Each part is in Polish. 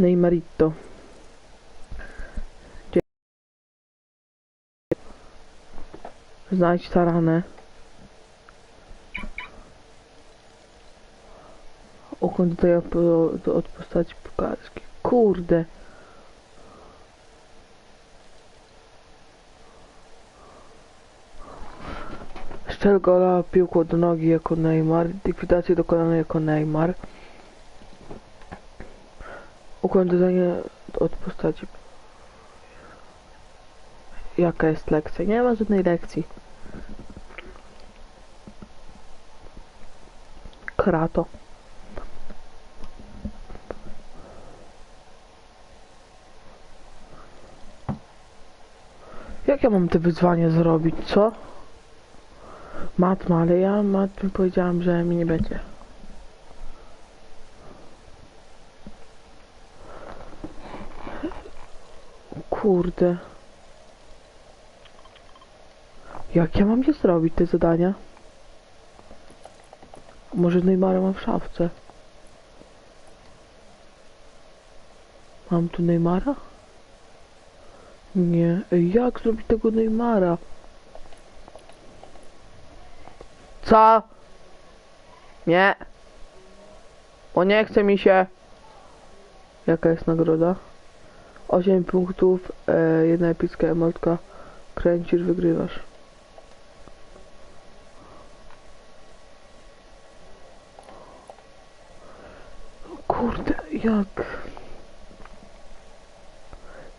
Neymarito. Gdzie... Znajdź taranę. Ukąd tutaj od, postaci piłkarskiej. Kurde. Szczel gola do nogi jako Neymar. Likwidację dokonano jako Neymar. Układanie od postaci. Jaka jest lekcja? Nie ma żadnej lekcji. Krato. Jak ja mam te wyzwanie zrobić, co? Matma, ale ja matmy powiedziałam, że mi nie będzie. Kurde. Jak ja mam je zrobić, te zadania? Może Neymara mam w szafce? Mam tu Neymara? Nie. Jak zrobić tego Neymara? Co? Nie. O nie chce mi się. Jaka jest nagroda? 8 punktów, e, jedna epicka emotka. Kręcisz, wygrywasz. Kurde, jak?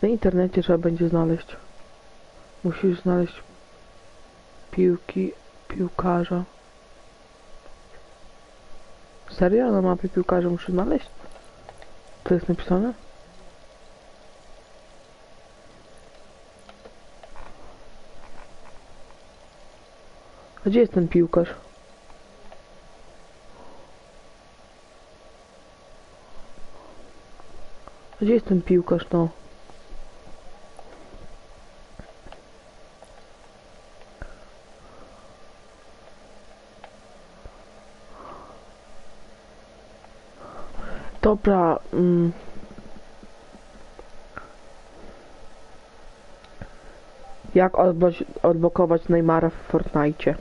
Na internecie trzeba będzie znaleźć. Musisz znaleźć piłki, piłkarza. Serio? Na mapie piłkarza muszę znaleźć? To jest napisane? Gdzie jest ten piłkarz? Gdzie jest ten piłkarz, no? Dobra, mm. Jak odblokować Neymara w Fortnite?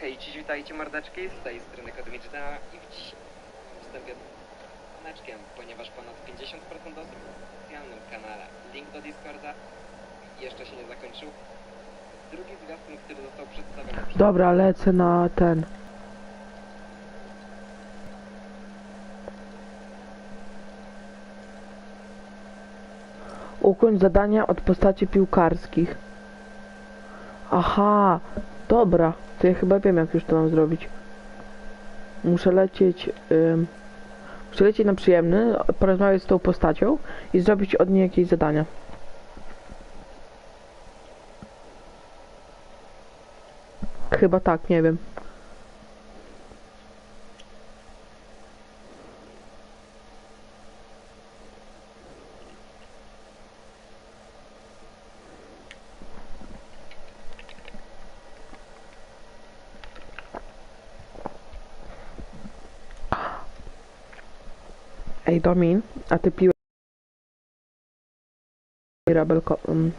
Hej, dziś witajcie mordeczki, z tej strony Kodmiczna i w dziś wstępię koneczkiem, ponieważ ponad 50% osób na specjalnym kanale. Link do Discorda jeszcze się nie zakończył. Drugi zwiastun, który został przedstawiony Dobra, lecę na ten. Ukończ zadania od postaci piłkarskich. Aha, dobra. To ja chyba wiem, jak już to mam zrobić. Muszę lecieć... Muszę lecieć na przyjemny, porozmawiać z tą postacią i zrobić od niej jakieś zadania. Chyba tak, nie wiem. Ej, Domin, a ty piłeś... Rabelko... Um,